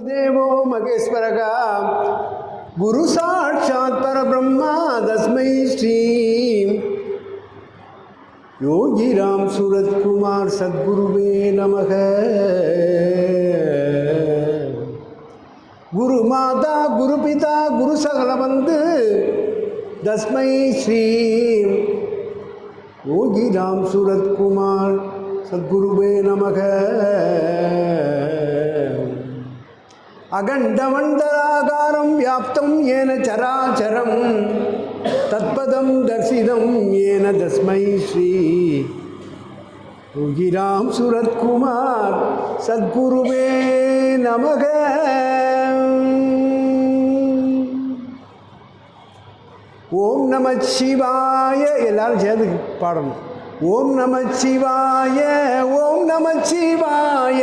देवो महेश्वरः गुरुसाक्षात् परब्रह्मा तस्मै श्रीं योगिरां सुरत्कुमार सद्गुरुवे नमः गुरुमाता गुरुपिता गुरुसगलवन्त् तस्मै श्रीं योगिरां सुरत्कुमार सद्गुरुवे नमः அகண்டமண்டலாகாரம் வியாப்தம் ஏன சராச்சரம் தத்பதம் தர்சிதம் ஏன தஸ்மை ஸ்ரீ. யோகிராம் சுரத்குமார் சத்குருவே நமக. ஓம் நம சிவாய எல்லாரும் சேர்ந்து பாடணும். ஓம் நம சிவாய ஓம் நம சிவாய.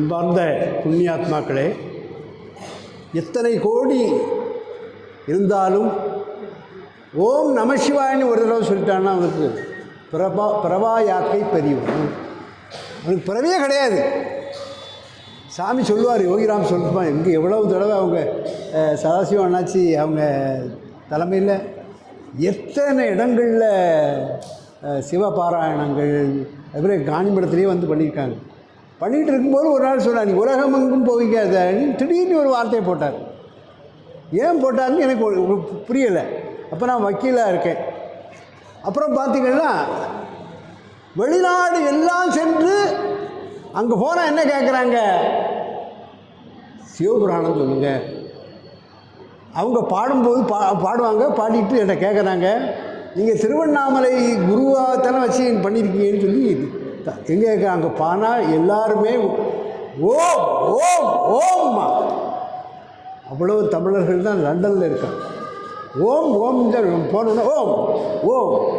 அன்பார்ந்த புண்ணியாத்மாக்களே எத்தனை கோடி இருந்தாலும் ஓம் நமசிவாயன்னு ஒரு தடவை சொல்லிட்டான்னா அவனுக்கு பிரபா பிரபா யாக்கை அவனுக்கு பிறவே கிடையாது. சாமி சொல்லுவார் யோகிராம் சொல்லுவான் எங்கே எவ்வளவு தடவை அவங்க சதாசிவம் அண்ணாச்சி அவங்க தலைமையில் எத்தனை இடங்களில் அஹ், சிவபாராயணங்கள் அதுபோல் காணிமடத்துலேயே வந்து பண்ணியிருக்காங்க. பண்ணிகிட்டு இருக்கும்போது ஒரு நாள் சொன்னார் நீ உலகம் எங்கும் அதை திடீர்னு ஒரு வார்த்தையை போட்டார். ஏன் போட்டாருன்னு எனக்கு ஒரு- புரியலை. அப்போ நான் வக்கீலாக இருக்கேன். அப்புறம் பார்த்தீங்கன்னா வெளிநாடு எல்லாம் சென்று அங்கே போனால் என்ன கேட்குறாங்க சிவபுராணம் சொல்லுங்க. அவங்க பாடும்போது பா பாடுவாங்க பாடிட்டு என்னை கேட்குறாங்க நீங்கள் திருவண்ணாமலை குருவாக தானே வச்சு பண்ணியிருக்கீங்கன்னு சொல்லி எங்கே கேட்குறாங்க பானா எல்லாருமே ஓம் ஓம் ஓம்மா. அவ்வளவு தமிழர்கள் தான் லண்டனில் இருக்காங்க. ஓம் ஓம் தான் போனோன்னா ஓம் ஓம்.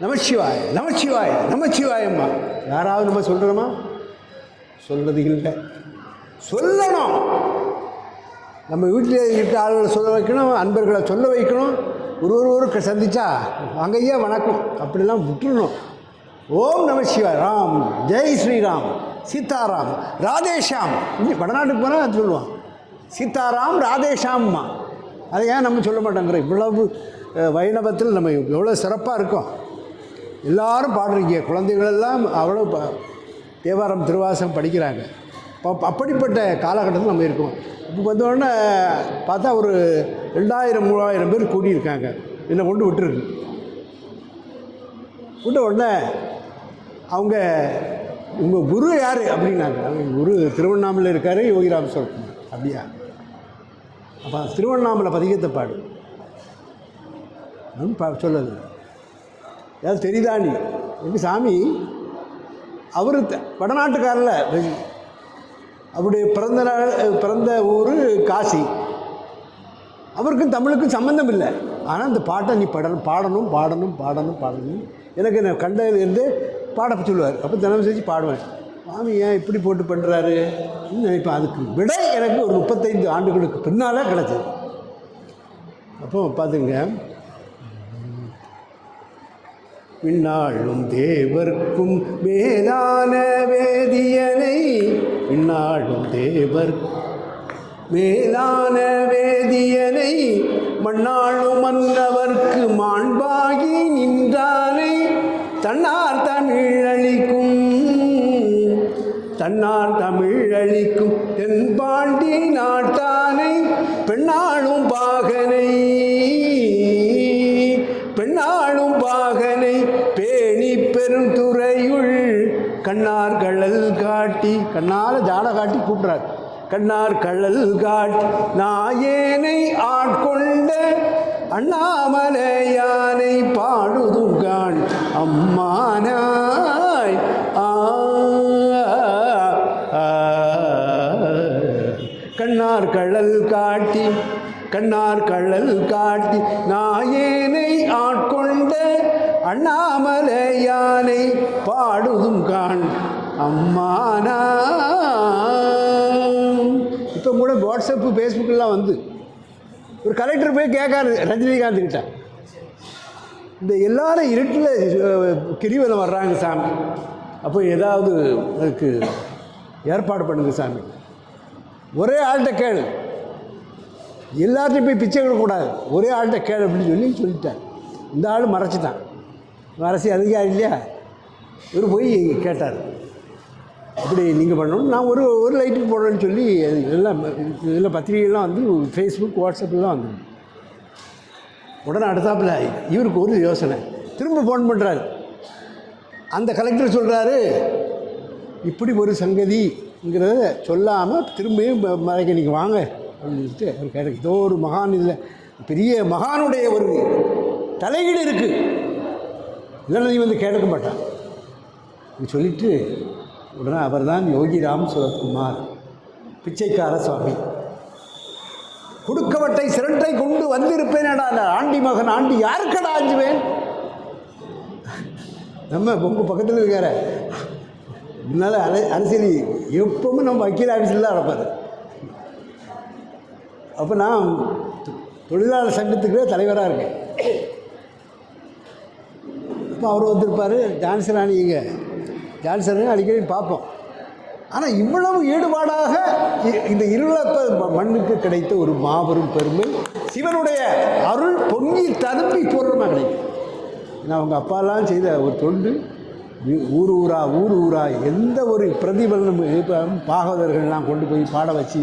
நமச்சிவாய நமச்சிவாய நமச்சிவாயம்மா. யாராவது நம்ம சொல்கிறோமா சொல்கிறது இல்லை. சொல்லணும். நம்ம வீட்டில் இருக்கிற ஆளுகளை சொல்ல வைக்கணும் அன்பர்களை சொல்ல வைக்கணும். ஒரு ஒரு ஒருக்கு சந்திச்சா அங்கேயே வணக்கம். அப்படிலாம் விட்டுருணும் ஓம் நம சிவாய். ராம். ஜெய் ஸ்ரீராம். சீதாராம். ராதேஷாம். இங்கே வடநாட்டுக்கு போனால் அது சொல்லுவான். சீதாராம் ராதேஷாம்மா. அதை ஏன் நம்ம சொல்ல மாட்டோங்கிற இவ்வளவு வைணவத்தில் நம்ம எவ்வளோ சிறப்பாக இருக்கோம். எல்லாரும் பாடுறீங்க. குழந்தைகள் எல்லாம் அவ்வளோ தேவாரம் திருவாசம் படிக்கிறாங்க. அப்ப- அப்படிப்பட்ட காலகட்டத்தில் நம்ம இருக்கோம். இப்போ வந்தோடனே பார்த்தா ஒரு ரெண்டாயிரம் மூவாயிரம் பேர் கூடியிருக்காங்க. என்னை கொண்டு விட்டுருக்கு. விட்ட உடனே அவங்க உங்கள் குரு யார் அப்படின்னாங்க. குரு திருவண்ணாமலை இருக்கார் யோகிராம் சொல்கிறார் அப்படியா? அப்போ திருவண்ணாமலை பதிகத்தை பாடு. அப்படின்னு சொல்லது ஏதாவது தெரியுதா நீ? எங்கள் சாமி அவர் வடநாட்டுக்காரில் அவருடைய பிறந்த நாள் பிறந்த ஊர் காசி. அவருக்கும் தமிழுக்கும் சம்மந்தம் இல்லை. ஆனால் இந்த பாட்டை நீ படணும் பாடணும் பாடணும் பாடணும் பாடணும். எனக்கு நான் கண்டதுலேருந்து பாட சொல்லுவார். அப்போ தினமும் செஞ்சு பாடுவேன். சாமி ஏன் இப்படி போட்டு பண்ணுறாரு நினைப்பேன் அதுக்கு விட எனக்கு ஒரு முப்பத்தைந்து ஆண்டுகளுக்கு பின்னால் கிடச்சிது. அப்போ பார்த்துங்க. பின்னாளும் தேவர்க்கும் மேலான வேதியனை பின்னாளும் தேவர் மேலான வேதியனை மண்ணாளும் மன்னவர்க்கு மாண்பாகி நின்றானை தன்னார் தன்னார் தமிழளிக்கும் தென்பாண்டி நாட்டானை பெண்ணாளும் பாகனை. பெண்ணாளும் பாகனை பேணி பெருந்துறையுள் கண்ணார் கழல் காட்டி கண்ணால ஜாட காட்டி கூப்பிட்றார் கண்ணார் கழல் காட்டி நாயேனை ஆட்கொண்ட அண்ணாமலையானை பாடுதும் காண். அம்மானாய் கண்ணார் கழல் காட்டி கண்ணார் கழல் காட்டி நாயேனை ஆட்கொண்ட அண்ணாமலையானை பாடுதும் காண் அம்மானா. இப்போ கூட வாட்ஸ்அப்பு ஃபேஸ்புக்கெல்லாம் வந்து. ஒரு கலெக்டர் போய் கேட்காரு ரஜினிகாந்த் கிட்ட. இந்த எல்லாரும் இருட்டில் கிரிவலம் வர்றாங்க சாமி. அப்போ ஏதாவது அதுக்கு ஏற்பாடு பண்ணுங்க சாமி. ஒரே ஆள்கிட்ட கேளு. எல்லாத்தையும் போய் பிச்சை விடக்கூடாது ஒரே ஆள்கிட்ட கேளு அப்படின்னு சொல்லி சொல்லிட்டார் இந்த ஆள் மறைச்சிட்டான். அரசு அதிகாரி இல்லையா? இவர் போய் கேட்டார். அப்படி நீங்கள் பண்ணணும். நான் ஒரு ஒரு லைட்டுக்கு போடுறேன்னு சொல்லி அது எல்லாம் இதில் பத்திரிகைலாம் வந்து ஃபேஸ்புக் வாட்ஸ்அப்லாம் வந்து உடனே அடுத்தாப்புல இவருக்கு ஒரு யோசனை. திரும்ப ஃபோன் பண்ணுறாரு அந்த கலெக்டர் சொல்கிறாரு இப்படி ஒரு சங்கதி ங்கிறத சொல்லாமல் திரும்பியும் ம- மறைக்க நீங்கள் வாங்க அப்படின்னு சொல்லிட்டு அவர் கேட்டு ஏதோ ஒரு மகான் இல்லை பெரிய மகானுடைய ஒரு தலையீடு இருக்குது இல்லைன்னா நீ வந்து கேட்க மாட்டான். சொல்லிட்டு உடனே அவர் தான் யோகி ராம் சுரத்குமார் பிச்சைக்கார சுவாமி. குடுக்கவட்டை சிரட்டை கொண்டு வந்திருப்பேனடா நான் ஆண்டி மகன். ஆண்டி யாருக்கடா அஞ்சுவேன்? நம்ம உங்க பக்கத்தில் இருக்கார. முன்னால் அரை அரசியல் எப்பவும் நம்ம வக்கீல் ஆஃபீஸில் தான் நடப்பார். அப்போ நான் தொழிலாளர் சங்கத்துக்கு தலைவராக இருக்கேன். அப்போ அவர் வந்திருப்பார் ஜான்சி ராணி இங்கே. அடிக்கடி பார்ப்போம். ஆனால் இவ்வளவு ஈடுபாடாக இ- இந்த இருளப்ப ம- மண்ணுக்கு கிடைத்த ஒரு மாபெரும் பெருமை சிவனுடைய அருள் பொங்கி ததும்பி பொருளமாக கிடைக்கும். நான் அவங்க அப்பாலாம் செய்த ஒரு தொண்டு. ஊர் ஊரா ஊர் ஊரா எந்த ஒரு பிரதிபலனும் இப்போ பாகவதர்கள்லாம் கொண்டு போய் பாட வச்சு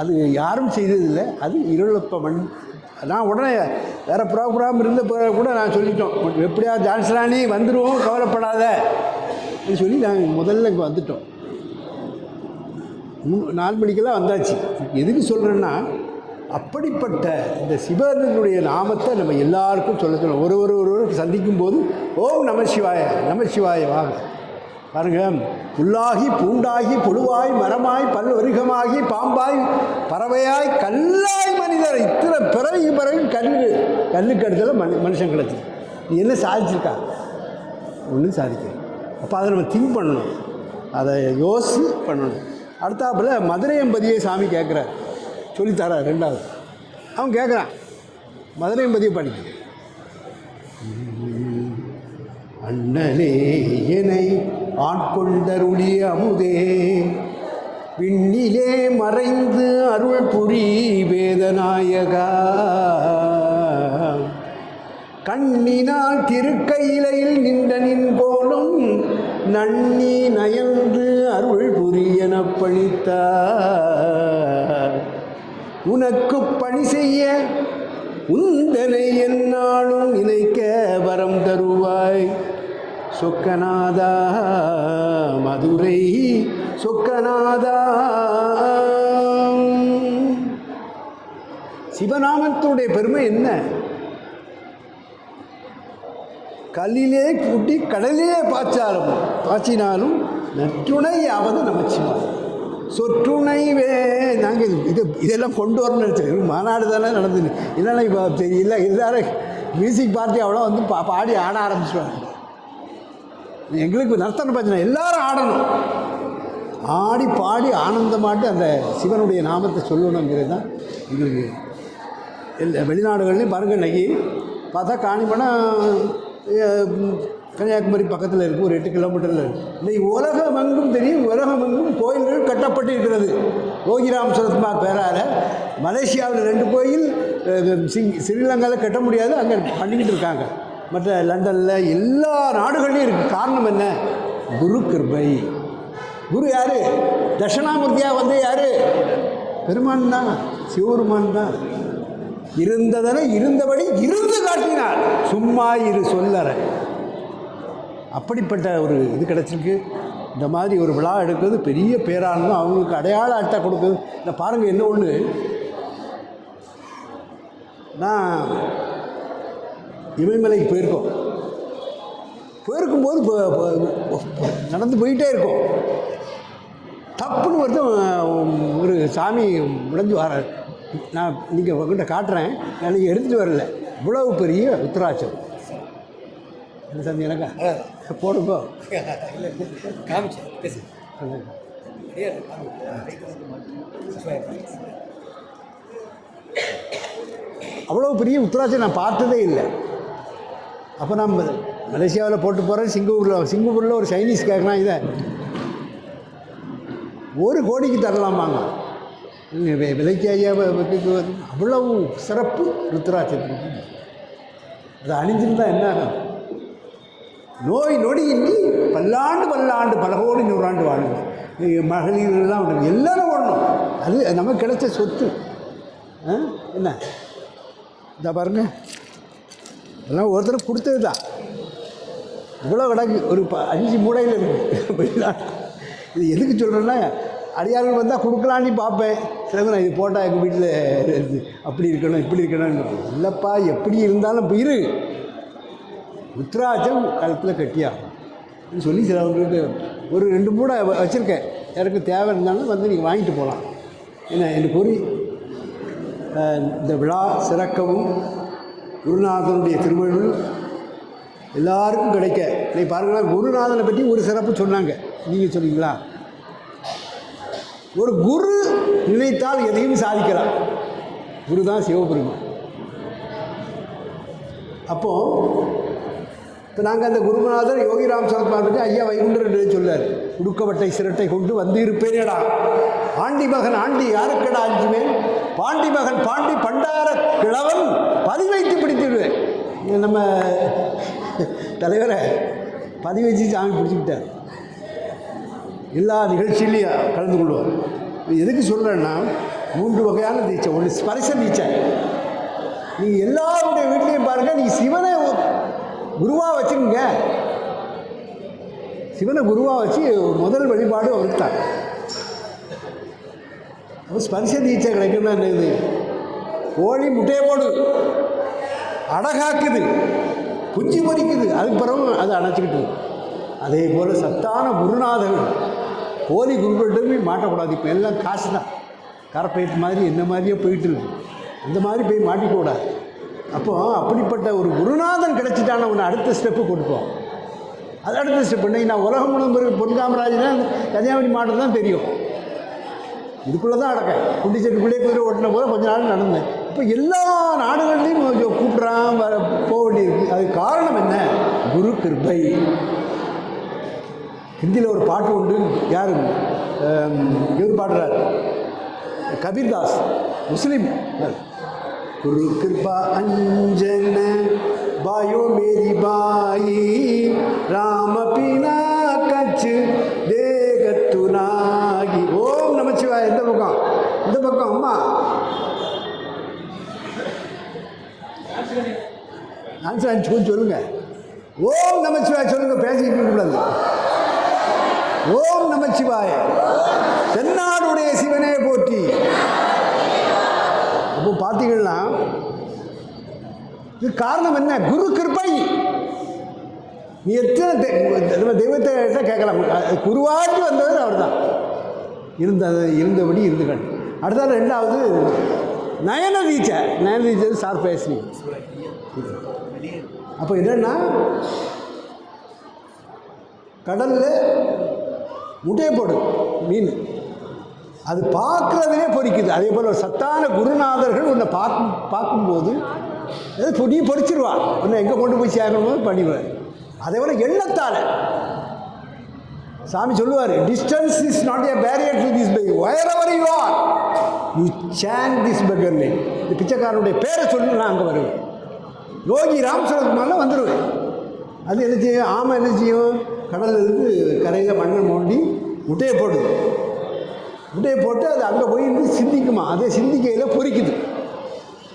அது யாரும் செய்ததில்லை. அது இருளப்ப மண் நான் உடனே வேறு ப்ரோக்ராம் இருந்த கூட நான் சொல்லிட்டோம். எப்படியா ஜான்சராணி வந்துடுவோம் கவலைப்படாத. சொல்லி நாங்கள் முதல்ல இங்கே வந்துட்டோம். மூணு நாலு மணிக்கெல்லாம் வந்தாச்சு. எதுக்கு சொல்கிறேன்னா அப்படிப்பட்ட இந்த சிவனுடைய நாமத்தை நம்ம எல்லாருக்கும் சொல்ல சொல்லணும். ஒரு ஒரு ஒருவருக்கு சந்திக்கும் போது ஓம் நம சிவாய நம சிவாய வாங்க. பாருங்க புல்லாகி பூண்டாகி புழுவாய் மரமாய் பல்வருகமாகி பாம்பாய் பறவையாய் கல்லாய் மனிதர். இத்தனை பிறகு பிறகு கல்லு கல்லுக்கு அடுத்தல மனு மனுஷன் கிடச்சி நீ என்ன சாதிச்சிருக்கா? ஒன்றும் சாதிக்கல. அப்போ அதை நம்ம திங்க் பண்ணணும். அதை யோசி பண்ணணும். அடுத்தாப்புல மதுரை எம்பதியை சாமி கேட்குறார் சொல்லித்தர ரெண்டாவது. அவன் கேட்குறான் மதுரை பதிவு படிக்க அண்ணனே என்னை ஆட்கொண்டருளி அமுதே. விண்ணிலே மறைந்து அருள் புரி வேதநாயகா. கண்ணினால் திருக்கையிலையில் நின்ற நின் போலும் நன்னி நயந்து அருள் புரியன உனக்கு பணி செய்ய உந்தனை என்னாலும் நினைக்க வரம் தருவாய். சொக்கநாதா மதுரை சொக்கநாதா. சிவநாமத்துடைய பெருமை என்ன? கல்லிலே கூட்டி கடலிலே பாய்ச்சாலும் பாய்ச்சினாலும் நற்றுணையாவது நமச்சிவாய். சொற்றுணை வே நாங்கள் இது இது இதெல்லாம் கொண்டு வரணும்னு மாநாடு தானே நடந்தது என்னென்ன இப்போ இல்லை எல்லாரும் மியூசிக் பார்ட்டி அவ்வளோ வந்து பா பாடி ஆட ஆரம்பிச்சிடுவாங்க எங்களுக்கு நர்த்தன பஜனை எல்லாரும் ஆடணும். ஆடி பாடி ஆனந்தமாட்டு அந்த சிவனுடைய நாமத்தை சொல்லணுங்கிறது தான் எங்களுக்கு. எல்லா வெளிநாடுகள்லையும் பாருங்கள் இன்னைக்கு பார்த்தா காணிமடம் கன்னியாகுமரி பக்கத்தில் இருக்குது ஒரு எட்டு கிலோமீட்டரில் இருக்குது இன்னைக்கு உலகமெங்கும் தெரியும் உலகம் எங்கும் கோயில்கள் கட்டப்பட்டு இருக்கிறது யோகிராம் சரத்மா பேரால் மலேசியாவில் ரெண்டு கோயில் சிங் ஸ்ரீலங்காவில் கட்ட முடியாது அங்கே பண்ணிக்கிட்டு இருக்காங்க. மற்ற லண்டனில் எல்லா நாடுகள்லையும் இருக்குது காரணம் என்ன? குரு கிருபை. குரு யார்? தட்சிணாமூர்த்தியாக வந்து யார்? பெருமான் தான் சிவபெருமான் தான். இருந்ததனை இருந்தபடி இருந்து காட்டினார். சும்மா இரு சொல்லற அப்படிப்பட்ட ஒரு இது கிடச்சிருக்கு. இந்த மாதிரி ஒரு விழா எடுக்கிறது பெரிய பேரானதும் அவங்களுக்கு அடையாள அட்டை கொடுக்குது. இந்த பாருங்கள் என்ன ஒன்று நான் இமயமலைக்கு போயிருக்கோம். போயிருக்கும்போது நடந்து போயிட்டே இருக்கோம். தப்புன்னு ஒருத்தன் ஒரு சாமி முடிஞ்சு வர நான் நீங்கள் உங்ககிட்ட காட்டுறேன். நான் நீங்கள் எடுத்துகிட்டு வரல. இவ்வளவு பெரிய உத்தராட்சம் என்ன சாமி எனக்கா? போடுங்கோ. காமிச்சேன் பேசு. அவ்வளோ பெரிய உத்தராட்சம் நான் பார்த்ததே இல்லை. அப்போ நான் மலேசியாவில் போட்டு போகிறேன் சிங்கப்பூரில் சிங்கப்பூரில் ஒரு சைனீஸ் கேட்குறான் இதை. ஒரு கோடிக்கு தரலாமாங்க. வி- வி- விலைக்கு ஐயா வ- விலைக்கு வந்து அவ்வளவு சிறப்பு ருத்ராட்சத்துக்கு அது அணிஞ்சிருந்தா என்ன ஆகும்? நோய் நொடியின்றி பல்லாண்டு பல்லாண்டு பல கோடி நூறாண்டு வாழுங்க மகளிரெல்லாம் விடணும் எல்லாரும் ஓடணும். அது நமக்கு கிடைச்ச சொத்து. ஆ? என்ன? இந்த பாருங்க. இதெல்லாம் ஒருத்தர் கொடுத்தது தான் இவ்வளோ கிடக்கு. ஒரு ப அஞ்சு மூடையில் இருக்கு. இது எதுக்கு சொல்கிறேன்னா அடியார்கள் வந்தால் கொடுக்கலான்னு பார்ப்பேன். சில நான் இது போட்டால் எங்கள் வீட்டில் அப்படி இருக்கணும் இப்படி இருக்கணும் இல்லைப்பா எப்படி இருந்தாலும் இரு. உத்ராஜம் கழுத்தில் கட்டியாகும் சொல்லி சிலவங்களுக்கு ஒரு ரெண்டு மூடை வ- வச்சுருக்கேன். எனக்கு தேவை இருந்தாலும் வந்து நீங்கள் வாங்கிட்டு போகலாம் என்ன எனக்கு கூறி இந்த விழா சிறக்கவும் குருநாதனுடைய திருவள்ளுவர் எல்லாருக்கும் கிடைக்க. இன்னைக்கு பாருங்களேன் குருநாதனை பற்றி ஒரு சிறப்பு சொன்னாங்க. நீங்கள் சொன்னீங்களா? ஒரு குரு நினைத்தால் எதையும் சாதிக்கலாம். குரு தான் சிவபெருமான். அப்போது இப்போ நாங்கள் அந்த குருநாதர் யோகிராம் சரத்மா ஐயா வைகுண்டர் என்று சொல்லார் உடுக்கவட்டை சிரட்டை கொண்டு வந்து இருப்பேனேடா ஆண்டி மகன் ஆண்டி யாருக்கடா அஞ்சுவேன் பாண்டி மகன் பாண்டி பண்டார கிழவன் பதி வைத்து பிடித்திடுவேன். நம்ம தலைவரை பதி வச்சு சாமி பிடிச்சிக்கிட்டார். எல்லா நிகழ்ச்சியிலையும் கலந்து கொள்வார் எதுக்கு சொல்கிறேன்னா மூன்று வகையான தீட்சை. ஒன்று ஸ்பரிச தீட்சை. நீங்கள் எல்லாருடைய வீட்லேயும் பாருங்கள் நீங்கள் சிவனை குருவாக வச்சுக்கோங்க. சிவனை குருவாக வச்சு முதல் வழிபாடு அவருக்கு தான் அப்போ ஸ்பரிச தீட்சை கிடைக்கும்னா என்னது கோழி முட்டையை போடு. அடகாக்குது. குஞ்சு பொறிக்குது. அதுக்கு பிறகு அதை அணைச்சிக்கிட்டு அதே போல் சத்தான குருநாதன் போலி குருக்கள்கிட்ட மாட்டக்கூடாது. இப்போ எல்லாம் காசு தான் கரப்பேட்டு மாதிரி என்ன மாதிரியே போயிட்டு இருக்கு. இந்த மாதிரி போய் மாட்டிக்கூடாது அப்போ அப்படிப்பட்ட ஒரு குருநாதன் கிடைச்சிட்டான ஒன்று அடுத்த ஸ்டெப்பு கொடுப்போம் அது அடுத்த ஸ்டெப் இன்னைக்கு நான் உலகம் முழுவதும் பொன் காமராஜனா கன்னியாகுமரி மாவட்டம் தான் தெரியும். இதுக்குள்ளே தான் அடக்கேன் குண்டிச்சேரிக்குள்ளே குதிரை ஓட்டின போது கொஞ்ச நாள் நடந்தேன். இப்போ எல்லா நாடுகள்லையும் கொஞ்சம் கூப்பிட்றான் வர போக வேண்டியிருக்கு. அதுக்கு காரணம் என்ன? குரு கிருபை. ஹிந்தியில் ஒரு பாட்டு உண்டு. யார்? இவர் பாடுறார். கபீர்தாஸ். முஸ்லீம். குரு கிருபா அஞ்சன பாயோ மேரி பாயி ராம பினா கச்சு தேகத்துனாகி ஓம் நமச்சிவாய் எந்த பக்கம் இந்த பக்கம் அம்மா. ஆன்சர் அனுப்பிச்சு கொஞ்சம் ஓம் நமச்சிவாய் சொல்லுங்க பேசிக்கிட்டு கூடாது. ஓம் நமச்சிவாய தென்னாடுடைய சிவனே போற்றி. பார்த்தீங்கன்னா இது காரணம் என்ன? குரு கிருப்பை. நீ எத்தனை நம்ம தெய்வத்தை கேட்கலாம். அது குருவாட்டி வந்தவர் அவர் தான் இருந்த இருந்தபடி இருந்துகள். அடுத்தால் ரெண்டாவது நயன ரீச்ச நயன ரீச்சர் சார் பேசுனி அப்போ என்னன்னா கடலில் முட்டையை போடும் மீன். அது பார்க்குறதுலே பொறிக்குது. அதே போல் ஒரு சத்தான குருநாதர்கள் உன்னை பார்க்கும் பார்க்கும்போது அது நீ பொறிச்சிருவா. உன்னை எங்கே கொண்டு போய் சேரணுமோ பண்ணிடுவார் அதே போல் எண்ணத்தால். சாமி சொல்லுவார் distance is not a barrier to this by wherever you are you chant this beggar name இந்த பிச்சைக்காரனுடைய பேரை சொல்லி நான் அங்கே வருவேன். யோகி ராம் மேலே வந்துடுவேன் அது என்ன செய்யும்? ஆமை என்ன செய்யும்? கடல்ல இருந்து கரையில் மண்ணை மோண்டி முட்டையை போடுது. இப்படியே போட்டு அது அங்கே போய் இருந்து சிந்திக்குமா? அதே சிந்திக்கையில் பொறிக்குது.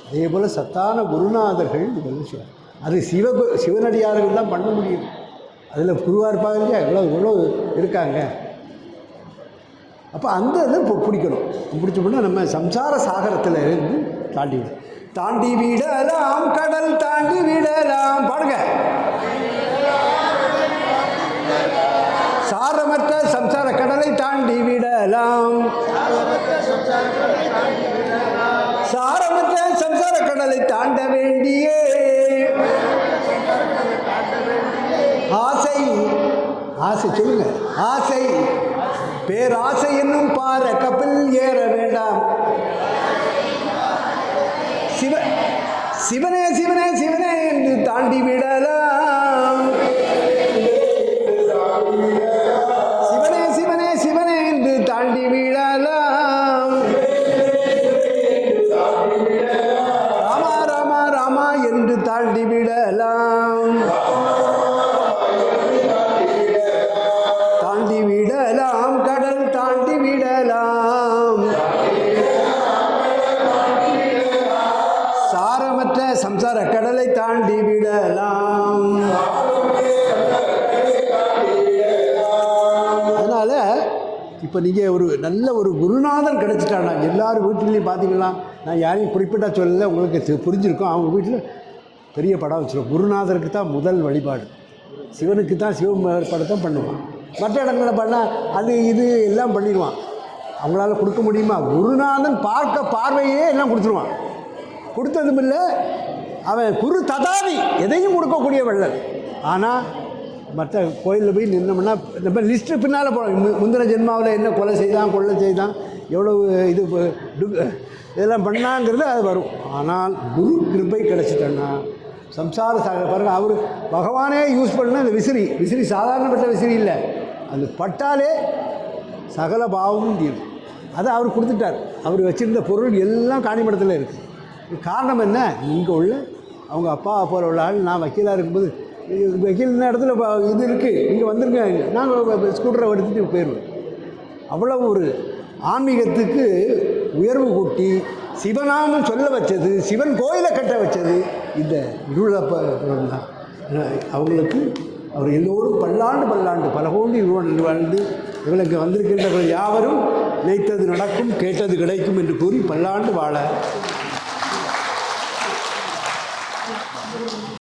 அதே போல் சத்தான குருநாதர்கள் இதெல்லாம் செய்வார் அது சிவ சிவனடியார்கள் தான் பண்ண முடியும். அதில் குருவாக இருப்பாங்க இல்லையா? இவ்வளோ இவ்வளோ இருக்காங்க. அப்போ அந்த இதை இப்போ பிடிக்கணும். பிடிச்சோம்னா நம்ம சம்சார சாகரத்தில் இருந்து தாண்டி விட தாண்டி விடலாம் கடல் தாண்டி விடலாம். பாடுங்க. சாரமற்ற சம்சார கடலை தாண்டி விடலாம். சாரமற்ற சம்சார கடலை தாண்ட வேண்டிய. ஆசை ஆசை சொல்லுங்க. ஆசை பேராசை என்னும் பார கப்பல் ஏற வேண்டாம். சிவ சிவனே சிவனே சிவனே என்று தாண்டி விடலாம். தாண்டிவிடலாம் தாண்டிவிடலாம் தாண்டி கடல் தாண்டிவிடலாம் சாரமற்ற சம்சார கடலை தாண்டி விடலாம். அதனால் இப்போ நீங்கள் ஒரு நல்ல ஒரு குருநாதன் கிடச்சிட்டானா எல்லார் வீட்டிலையும் பார்த்தீங்கன்னா நான் யாரையும் குறிப்பிட்டா சொல்லல உங்களுக்கு புரிஞ்சிருக்கும். அவங்க வீட்டில் பெரிய படம் வச்சுருவோம் குருநாதருக்கு தான் முதல் வழிபாடு. சிவனுக்கு தான் சிவ படத்தை பண்ணுவான். மற்ற இடங்களை பண்ணால் அது இது எல்லாம் பண்ணிடுவான். அவங்களால கொடுக்க முடியுமா? குருநாதன் பார்க்க பார்வையே எல்லாம் கொடுத்துருவான். கொடுத்ததும் இல்லை அவன் குரு ததாவி எதையும் கொடுக்கக்கூடிய வள்ளல் ஆனால் மற்ற கோயிலில் போய் நின்னோம்னா நம்ம லிஸ்ட்டு பின்னால் போகிறோம் முந்தின ஜென்மாவில் என்ன கொலை செய்தான் கொள்ளை செய்தான் எவ்வளவு இது இதெல்லாம் பண்ணாங்கிறது அது வரும். ஆனால் குரு கிருபை கிடச்சிட்டோன்னா சம்சார சாகர் பாருங்கள் அவர் பகவானே யூஸ் பண்ண அந்த விசிறி. விசிறி சாதாரணப்பட்ட விசிறி இல்லை. அது பட்டாலே சகல பாவமும் தீரும். அதை அவர் கொடுத்துட்டார். அவர் வச்சுருந்த பொருள் எல்லாம் காணிமடத்தில் இருக்குது காரணம் என்ன? இங்கே உள்ள அவங்க அப்பா போல உள்ள ஆள் நான் வக்கீலாக இருக்கும்போது வக்கீல் இந்த இடத்துல இது இருக்குது இங்கே வந்துருங்க நாங்கள் ஸ்கூட்டரை எடுத்துகிட்டு போயிடுவேன் அவ்வளோ ஒரு ஆன்மீகத்துக்கு உயர்வு கூட்டி சிவனாமம் சொல்ல வச்சது சிவன் கோயிலை கட்ட வச்சது இந்த இருளப்ப தான் அவங்களுக்கு அவர் எல்லோரும் பல்லாண்டு பல்லாண்டு பல கோடி இவர்கள் வாழ்ந்து இவளுக்கு வந்திருக்கின்றவர்கள் யாவரும் நினைத்தது நடக்கும் கேட்டது கிடைக்கும் என்று கூறி பல்லாண்டு வாழ